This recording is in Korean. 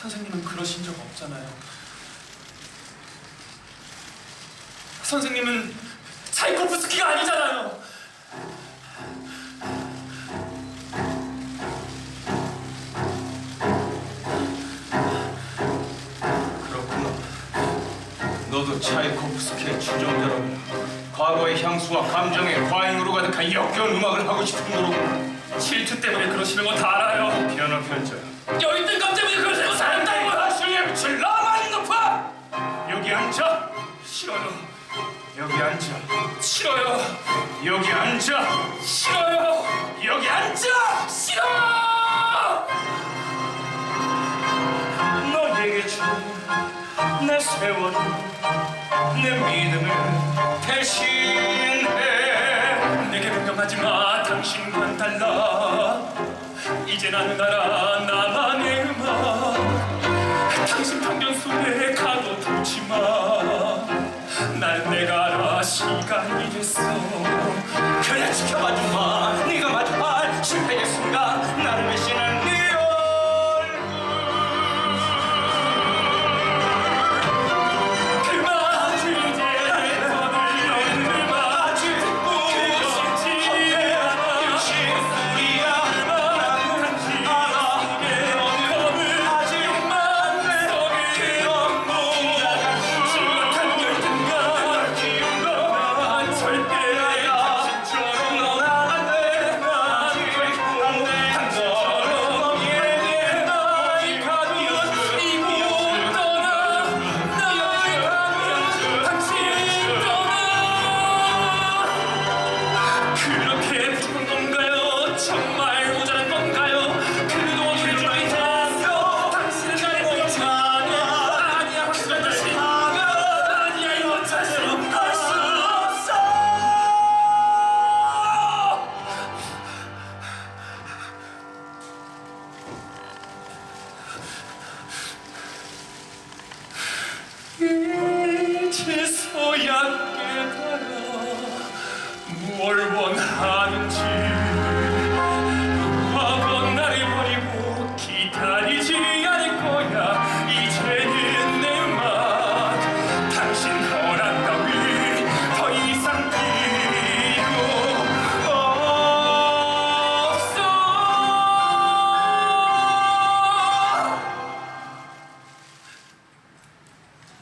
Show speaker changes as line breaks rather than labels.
선생님은 그러신 적 없잖아요. 선생님은 차이코프스키가 아니잖아요.
그렇구나. 너도 차이코프스키의 추종자로 과거의 향수와 감정의 과잉으로 가득한 역겨운 음악을 하고 싶은 거로
질투 때문에 그러시는 거 다 알아요.
피아노 편자.
여인
여기 앉아!
싫어요.
여기 앉아!
싫어요.
여기 앉아!
싫어.
너에게 준내 세월 내 믿음을 대신해
내게 변경하지 마. 당신과는 달라. 이제 나는. 나만의 음 날 내가 알아. 시간이 됐어.
그래 지켜봐 주마 네가 마주
Oh Feuer.